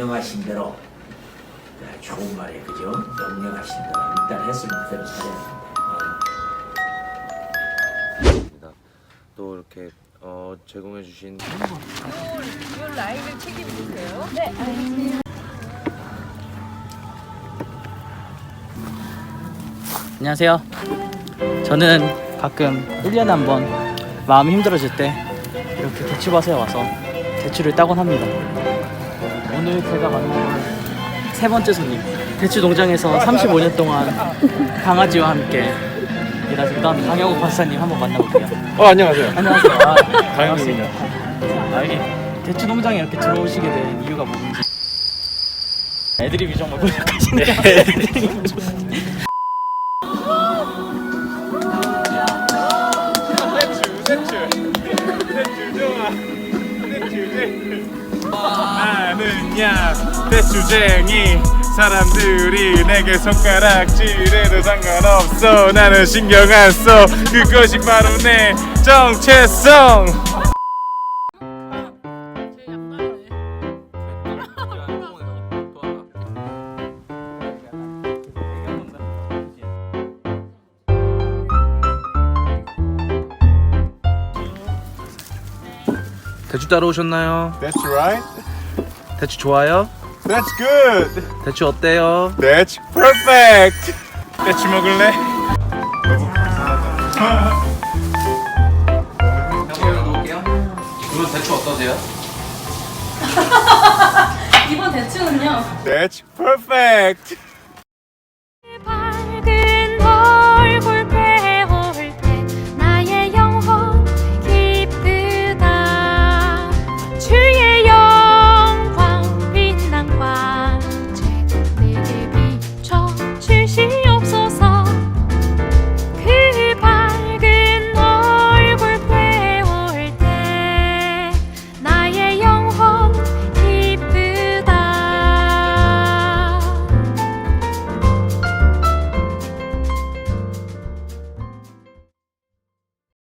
대로 네, 좋은 말에 그죠? 명령하신 대로 일단 했으면 그대로 됩니다. 어. 또 이렇게 어, 제공해 주신 이 라인을 책임지세요? 안녕하세요. 저는 가끔 1년에 한 번 마음이 힘들어질 때 이렇게 대추밭에 와서 대추를 따곤 합니다. 오늘 제가 만난 세 번째 손님. 대추 농장에서 35년 동안 강아지와 함께 일하셨던 강영욱 박사님 한번 만나볼게요. 어 안녕하세요 안녕하세요. 아, 반갑습니다. 아, 여기 대추 농장에 이렇게 들어오시게 된 이유가 뭔지. 애드립이 정말 고약하시네요. 나는야. 대추쟁이 사람들이 내게 손가락질해도 상관없어. 나는 신경 안 써. 그것이 바로 내 정체성. 대추 따러 오셨나요? That's right 대추 좋아요? That's good 대추 어때요? That's perfect 대추 먹을래? 놓을게요 대추 어떠세요? 이번 대추는요. That's perfect